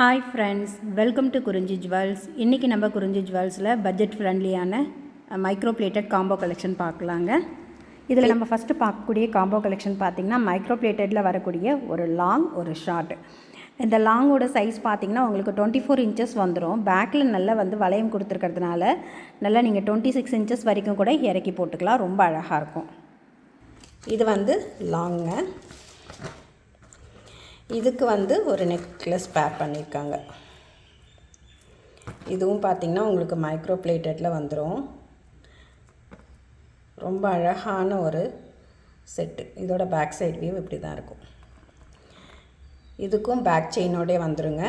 Hi friends welcome to Kurinji jewels இன்றைக்கி நம்ம குறிஞ்சி ஜுவல்ஸில் பட்ஜெட் ஃப்ரெண்ட்லியான மைக்ரோ பிளேட்டட் காம்போ கலெக்ஷன் பார்க்கலாங்க. இதில் நம்ம ஃபஸ்ட்டு பார்க்கக்கூடிய காம்போ கலெக்ஷன் பார்த்திங்கன்னா மைக்ரோ பிளேட்டடில் வரக்கூடிய ஒரு லாங் ஒரு ஷார்ட் இந்த லாங்கோட சைஸ் பார்த்திங்கன்னா உங்களுக்கு டுவெண்ட்டி ஃபோர் இன்ச்சஸ் வந்துடும் பேக்கில் நல்லா வந்து வளையம் கொடுத்துருக்கிறதுனால நல்லா நீங்கள் டுவெண்ட்டி சிக்ஸ் இன்ச்சஸ் வரைக்கும் கூட இறக்கி போட்டுக்கலாம். ரொம்ப அழகாக இருக்கும். இது வந்து லாங்க இதுக்கு வந்து ஒரு நெக்லஸ் பேர் பண்ணியிருக்காங்க. இதுவும் பார்த்திங்கன்னா உங்களுக்கு மைக்ரோ பிளேட்டடில் வந்துடும் ரொம்ப அழகான ஒரு செட்டு. இதோட பேக் சைட் வியூ இப்படி தான் இருக்கும். இதுக்கும் பேக் செயினோடே வந்துடுங்க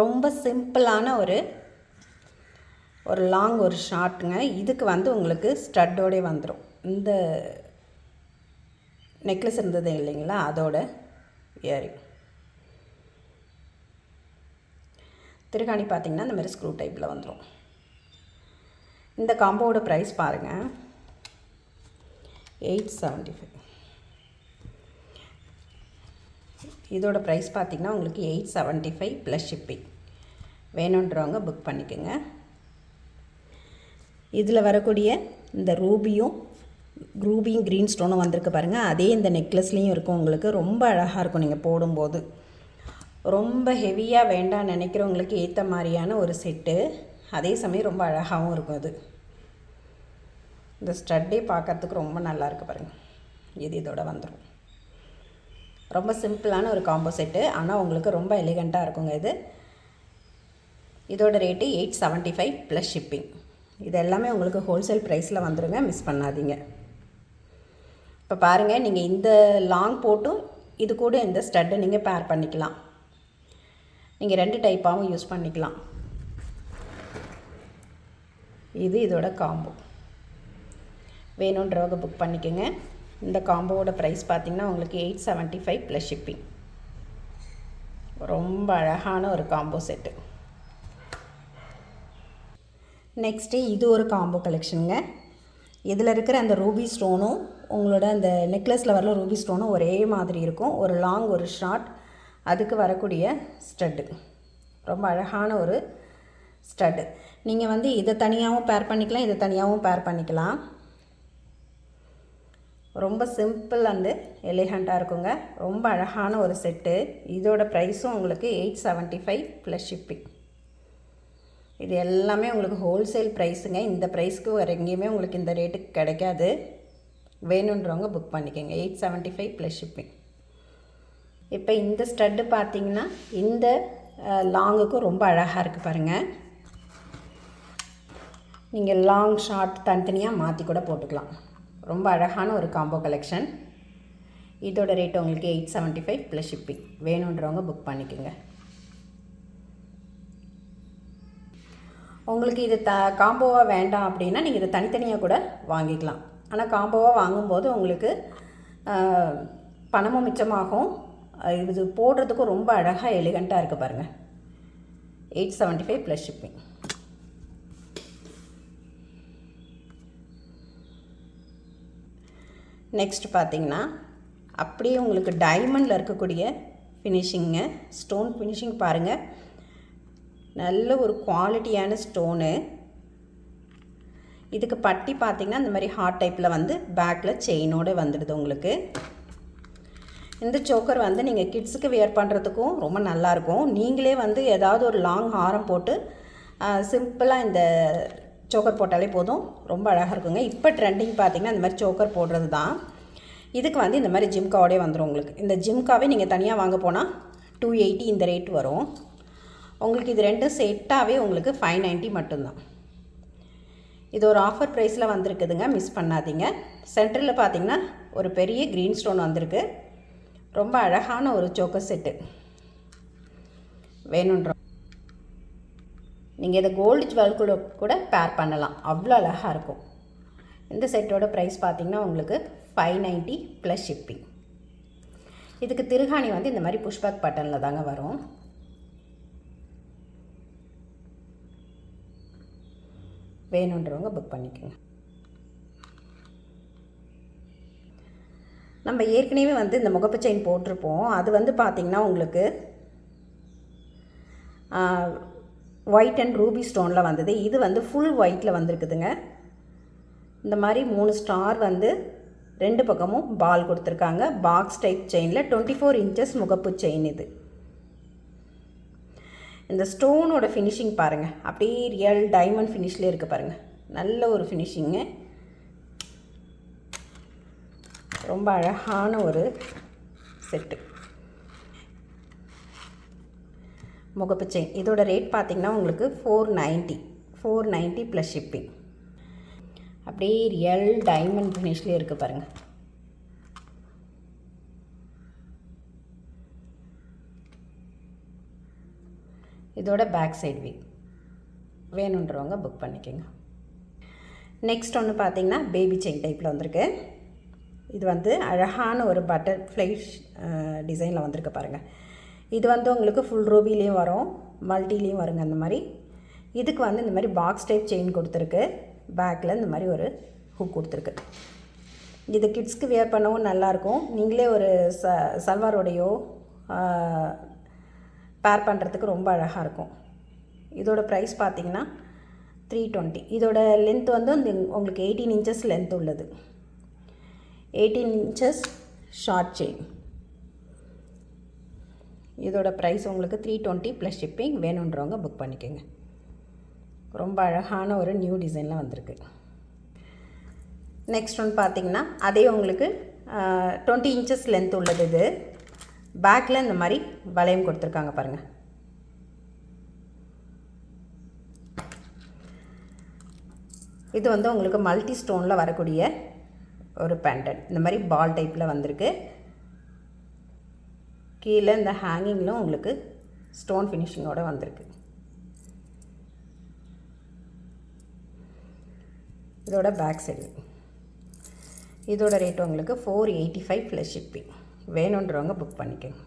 ரொம்ப சிம்பிளான ஒரு ஒரு லாங் ஒரு ஷார்ட்டுங்க இதுக்கு வந்து உங்களுக்கு ஸ்டட்டோடே வந்துடும் இந்த நெக்லஸ் இருந்தது இல்லைங்களா? அதோட இயரிங். திருகாணி பார்த்திங்கன்னா இந்த மாதிரி ஸ்க்ரூ டைப்பில் வந்துடும் இந்த காம்போவோட ப்ரைஸ் பாருங்கள் எயிட் செவன்ட்டி ஃபைவ் இதோட ப்ரைஸ் பார்த்திங்கன்னா உங்களுக்கு eight seventy five plus shipping வேணுன்றவங்க புக் பண்ணிக்கோங்க. இதில் வரக்கூடிய இந்த ரூபியும் க்ரூபியும் க்ரீன் ஸ்டோனும் வந்திருக்கு பாருங்கள் அதே இந்த நெக்லஸ்லேயும் இருக்கும். உங்களுக்கு ரொம்ப அழகாக இருக்கும் நீங்கள் போடும்போது. ரொம்ப ஹெவியாக வேண்டாம் நினைக்கிறவங்களுக்கு ஏற்ற மாதிரியான ஒரு செட்டு அதே சமயம் ரொம்ப அழகாகவும் இருக்கும் அது. இந்த ஸ்டட்டே பார்க்கறதுக்கு ரொம்ப நல்லா இருக்குது பாருங்கள் இது இதோட வந்துடும் ரொம்ப சிம்பிளான ஒரு காம்போ செட்டு ஆனால் உங்களுக்கு ரொம்ப எலிகண்ட்டாக இருக்குங்க இது. இதோட rate eight seventy five plus shipping இது எல்லாமே உங்களுக்கு ஹோல்சேல் ப்ரைஸில் வந்துடுங்க மிஸ் பண்ணாதீங்க. இப்போ பாருங்கள் நீங்கள் இந்த லாங் போட்டும் இது கூட இந்த ஸ்டட்டை நீங்கள் பேர் பண்ணிக்கலாம். நீங்கள் ரெண்டு டைப்பாகவும் யூஸ் பண்ணிக்கலாம். இது இதோட காம்போ வேணுன்றவங்க புக் பண்ணிக்கோங்க. இந்த காம்போவோட ப்ரைஸ் பார்த்திங்கன்னா உங்களுக்கு eight seventy five plus shipping ரொம்ப அழகான ஒரு காம்போ செட்டு நெக்ஸ்ட்டு இது ஒரு காம்போ கலெக்ஷனுங்க இதில் இருக்கிற அந்த ரூபி ஸ்டோனும் உங்களோட அந்த நெக்லஸில் வரல ரூபி ஸ்டோனும் ஒரே மாதிரி இருக்கும். ஒரு லாங் ஒரு ஷார்ட் அதுக்கு வரக்கூடிய ஸ்டட்டு ரொம்ப அழகான ஒரு ஸ்டட்டு நீங்கள் வந்து இதை தனியாகவும் பேர் பண்ணிக்கலாம் இதை தனியாகவும் பேர் பண்ணிக்கலாம். ரொம்ப சிம்பிள் அண்டு எலிகண்ட்டாக இருக்குங்க. ரொம்ப அழகான ஒரு செட்டு இதோட ப்ரைஸும் உங்களுக்கு eight seventy five plus shipping இது எல்லாமே உங்களுக்கு ஹோல்சேல் ப்ரைஸுங்க இந்த ப்ரைஸ்க்கு வேறு எங்கேயுமே உங்களுக்கு இந்த ரேட்டுக்கு கிடைக்காது. வேணுன்றவங்க புக் பண்ணிக்கோங்க. Eight seventy five plus shipping இப்போ இந்த ஸ்டட்டு பார்த்தீங்கன்னா இந்த லாங்குக்கும் ரொம்ப அழகாக இருக்குது பாருங்கள் நீங்கள் லாங் ஷார்ட் தனித்தனியாக மாற்றி கூட போட்டுக்கலாம். ரொம்ப அழகான ஒரு காம்போ கலெக்ஷன் இதோட ரேட் உங்களுக்கு eight seventy five plus shipping வேணுன்றவங்க புக் பண்ணிக்கோங்க. உங்களுக்கு இது த காம்போவாக வேண்டாம் அப்படின்னா நீங்கள் இதை தனித்தனியாக கூட வாங்கிக்கலாம். ஆனால் காம்போவாக வாங்கும்போது உங்களுக்கு பணமும் மிச்சமாகும். இது போடுறதுக்கும் ரொம்ப அழகாக எலிகண்ட்டாக இருக்குது பாருங்கள் eight seventy five plus shipping next பார்த்திங்கன்னா அப்படியே உங்களுக்கு டைமண்டில் இருக்கக்கூடிய ஃபினிஷிங்கு ஸ்டோன் ஃபினிஷிங் பாருங்கள் நல்ல ஒரு குவாலிட்டியான ஸ்டோனு இதுக்கு பட்டி பார்த்திங்கன்னா இந்த மாதிரி ஹார்ட் டைப்பில் வந்து பேக்கில் செயினோடு வந்துடுது உங்களுக்கு. இந்த சோக்கர் வந்து நீங்கள் கிட்ஸுக்கு வியர் பண்ணுறதுக்கும் ரொம்ப நல்லாயிருக்கும் நீங்களே வந்து ஏதாவது ஒரு லாங் ஹாரம் போட்டு சிம்பிளாக இந்த சோக்கர் போட்டாலே போதும். ரொம்ப அழகாக இருக்குங்க. இப்போ ட்ரெண்டிங் பார்த்திங்கன்னா இந்த மாதிரி சோக்கர் போடுறது தான். இதுக்கு வந்து இந்த மாதிரி ஜிம்காவோடே வந்துடும் உங்களுக்கு. இந்த ஜிம்காவே நீங்கள் தனியாக வாங்க போனால் டூ எயிட்டி இந்த ரேட் வரும். உங்களுக்கு இது ரெண்டும் செட்டாகவே உங்களுக்கு ஃபைவ் நைன்ட்டி மட்டும்தான். இது ஒரு ஆஃபர் ப்ரைஸில் வந்திருக்குதுங்க. மிஸ் பண்ணாதீங்க. சென்டரில் பார்த்தீங்கன்னா ஒரு பெரிய க்ரீன் ஸ்டோன் வந்திருக்கு. ரொம்ப அழகான ஒரு சோக்கர் செட்டு வேணுன்றோம் நீங்கள் இதை கோல்டு ஜுவல் கூட கூட பேர் பண்ணலாம். அவ்வளோ அழகாக இருக்கும். இந்த செட்டோட ப்ரைஸ் பார்த்திங்கன்னா உங்களுக்கு ஃபைவ் நைன்ட்டி ப்ளஸ் ஷிப்பிங் இதுக்கு திருகாணி வந்து இந்த மாதிரி புஷ்பக் பட்டனில் தாங்க வரும். வேணுன்றவங்க புக் பண்ணிக்கோங்க. நம்ம ஏற்கனவே வந்து இந்த முகப்பு செயின் போட்டிருப்போம். அது வந்து பார்த்திங்கன்னா உங்களுக்கு ஒயிட் அண்ட் ரூபி ஸ்டோனில் வந்தது. இது வந்து ஃபுல் ஒயிட்டில் வந்திருக்குதுங்க. இந்த மாதிரி மூணு ஸ்டார் வந்து ரெண்டு பக்கமும் பால் கொடுத்துருக்காங்க. பாக்ஸ் டைப் செயினில் டுவெண்ட்டி ஃபோர் இன்ச்சஸ் முகப்பு செயின் இது. இந்த ஸ்டோனோட ஃபினிஷிங் பாருங்கள் அப்படியே ரியல் டைமண்ட் ஃபினிஷ்லேயே இருக்குது பாருங்கள் நல்ல ஒரு ஃபினிஷிங்கு ரொம்ப அழகான ஒரு செட்டு முகப்பு செயின் இதோட ரேட் பார்த்திங்கன்னா உங்களுக்கு four ninety four ninety plus shipping அப்படியே ரியல் டைமண்ட் ஃபினிஷ்லேயே இருக்குது பாருங்கள் இதோட பேக் சைடு வீ வேணுன்றவங்க புக் பண்ணிக்கோங்க. நெக்ஸ்ட் ஒன்று பார்த்தீங்கன்னா பேபி செயின் டைப்பில் வந்திருக்கு. இது வந்து அழகான ஒரு பட்டர்ஃப்ளை டிசைனில் வந்திருக்கு பாருங்கள் இது வந்து உங்களுக்கு ஃபுல் ரூபிலையும் வரும் மல்டிலையும் வருங்க அந்த மாதிரி. இதுக்கு வந்து இந்த மாதிரி பாக்ஸ் டைப் செயின் கொடுத்துருக்கு. பேக்கில் இந்த மாதிரி ஒரு ஹுக் கொடுத்துருக்கு. இது கிட்ஸ்க்கு வியர் பண்ணவும் நல்லாயிருக்கும் நீங்களே ஒரு ச சல்வாரோடையோ பேர் பண்ணுறதுக்கு ரொம்ப அழகாக இருக்கும். இதோட ப்ரைஸ் பார்த்தீங்கன்னா த்ரீ டுவெண்ட்டி இதோட லென்த் வந்து உங்களுக்கு எயிட்டீன் இன்ச்சஸ் லென்த் உள்ளது. எயிட்டீன் இன்ச்சஸ் ஷார்ட் செயின் இதோட ப்ரைஸ் உங்களுக்கு த்ரீ டுவெண்ட்டி ப்ளஸ் ஷிப்பிங் வேணுன்றவங்க புக் பண்ணிக்கோங்க. ரொம்ப அழகான ஒரு நியூ டிசைனில் வந்திருக்கு. நெக்ஸ்ட் ஒன் பார்த்தீங்கன்னா அதே உங்களுக்கு டுவெண்ட்டி இன்ச்சஸ் லென்த் உள்ளது இது. பேக்கில் இந்த மாதிரி வளையம் கொடுத்துருக்காங்க பாருங்கள் இது வந்து உங்களுக்கு மல்டி ஸ்டோனில் வரக்கூடிய ஒரு பேண்டன் இந்த மாதிரி பால் டைப்பில் வந்திருக்கு. கீழே இந்த ஹேங்கிங்கிலும் உங்களுக்கு ஸ்டோன் ஃபினிஷிங்கோடு வந்திருக்கு. இதோட பேக் சைடு இதோட ரேட் உங்களுக்கு four eighty five plus shipping வேணுன்றவங்க புக் பண்ணிக்கோங்க.